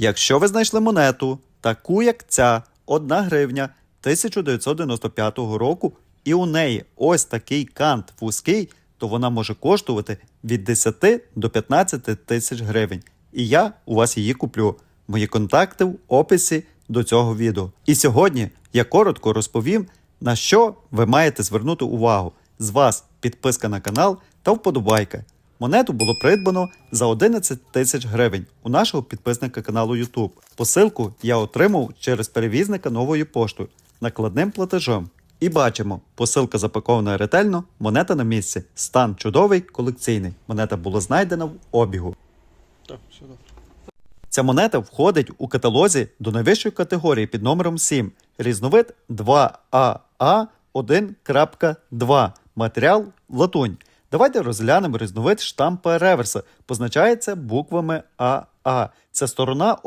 Якщо ви знайшли монету, таку як ця, 1 гривня 1995 року, і у неї ось такий кант вузький, то вона може коштувати від 10 до 15 тисяч гривень. І я у вас її куплю. Мої контакти в описі до цього відео. І сьогодні я коротко розповім, на що ви маєте звернути увагу. З вас підписка на канал та вподобайка. Монету було придбано за 11 тисяч гривень у нашого підписника каналу YouTube. Посилку я отримав через перевізника новою поштою накладним платежом. І бачимо, посилка запакована ретельно, монета на місці. Стан чудовий, колекційний. Монета була знайдена в обігу. Так, все добре. Ця монета входить у каталозі до найвищої категорії під номером 7. Різновид 2AA1.2. Матеріал латунь. Давайте розглянемо різновид штампа реверса. Позначається буквами АА. Це сторона